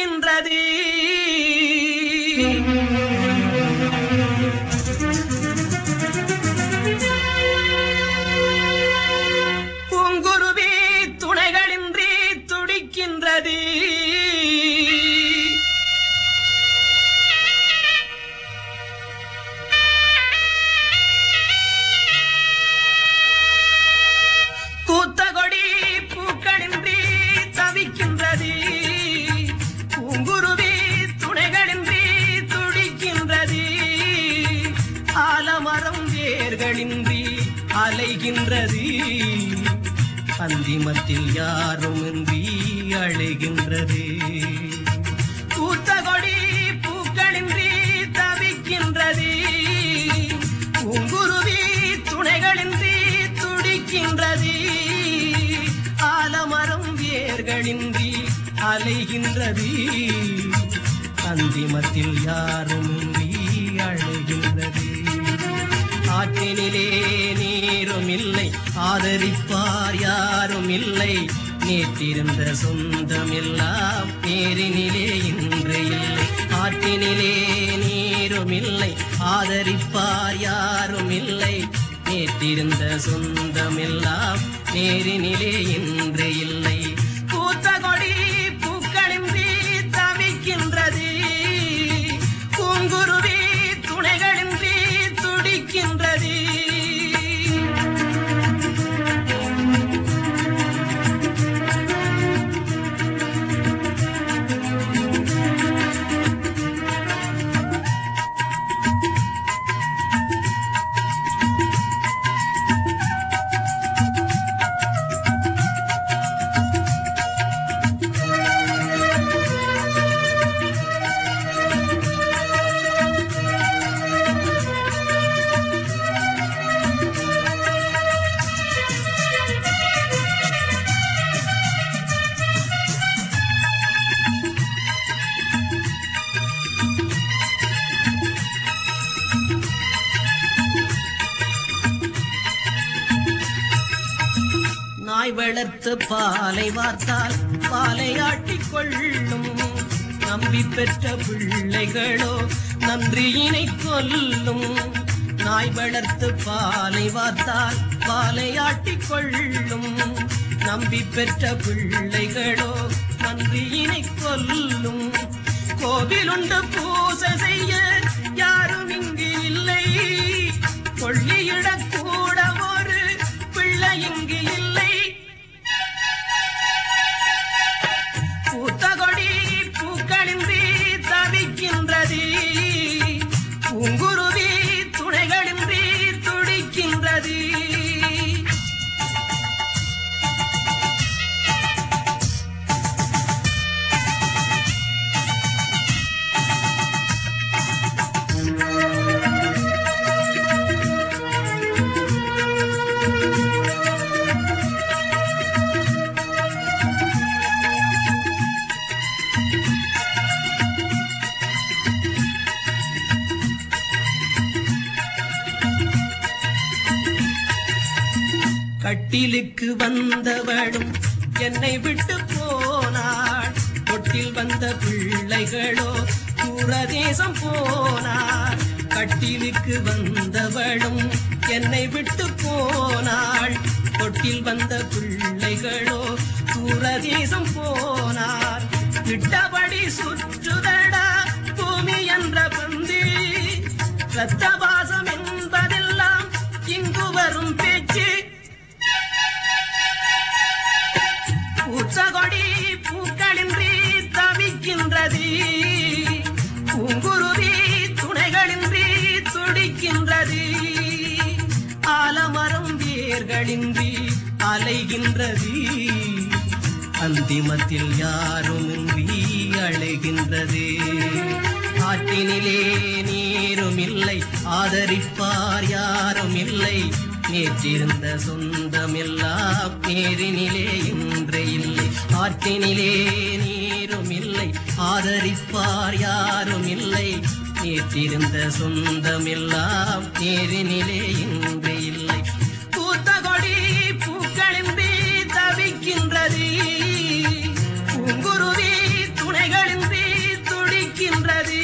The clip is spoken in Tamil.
துடிக்கின்றது பூங்குருவி துணைகளின்றி துடிக்கின்றது. கூத்தகொடி அலைகின்றது அந்திமத்தில் யாருமின்றி அழைகின்றது. கூத்தகொடி பூக்களின்றி தவிக்கின்றது. பூங்குருவி துணைகளின்றி துடிக்கின்றது. ஆலமரம் வேர்களின்றி அலைகின்றது. அந்திமத்தில் யாருமின்றி அழைகின்றது. ஆற்றினிலே ஆதரிப்பார் யாரும் இல்லை. நேற்றிருந்த சொந்தம் எல்லாம் நேரினிலே இன்று இல்லை. ஆற்றினிலே நீரும் இல்லை. ஆதரிப்பார் யாரும் இல்லை. நேற்றிருந்த சொந்தம் எல்லாம் நேரினிலே இன்று இல்லை. நாய் வளர்த்து பாலை வார்த்தால் பாலை ஆட்டிக் கொள்ளும். நம்பி பெற்ற பிள்ளைகளோ நன்றியினை கொல்லும் நாய் வளர்த்து பாலை வார்த்தால் பாலை ஆட்டிக் கொள்ளும். நம்பி பெற்ற பிள்ளைகளோ நன்றியினை கொல்லும் கோவிலுண்டு பூசை செய்ய யாரும் பூங்குருவி துணைகளின்றி கட்டிலுக்கு வந்தவளும் என்னை விட்டு போனாள். தொட்டில் வந்த பிள்ளைகளோ தூரதேசம் போனாள். கட்டிலுக்கு வந்தவளும் என்னை விட்டு போனாள். தொட்டில் வந்த பிள்ளைகளோ தூரதேசம் போனார் விட்டபடி சுற்றுதடா பூமி என்ற பந்தி ரத்தபா பூச்சகொடி பூக்களின்றி தவிக்கின்றது. பூங்குருவி துணைகளின்றி துடிக்கின்றது. ஆலமரம் வேர்களின்றி அலைகின்றது. அந்திமத்தில் யாருமின்றி அழைகின்றது ஆற்றினிலே நீரும் இல்லை ஆதரிப்பார் யாரும் இல்லை. நேற்றிருந்த சொந்தம் எல்லாம் நேரினிலே இன்று ஆற்றினிலே நீரும் இல்லை ஆதரிப்பார் யாரும் இல்லை நேற்றிருந்த சொந்தமெல்லாம் நேரினிலே இன்று இல்லை. கூத்தகொடி பூக்களின்றி தவிக்கின்றது. பூங்குருவி துணைகளின்றி துடிக்கின்றது.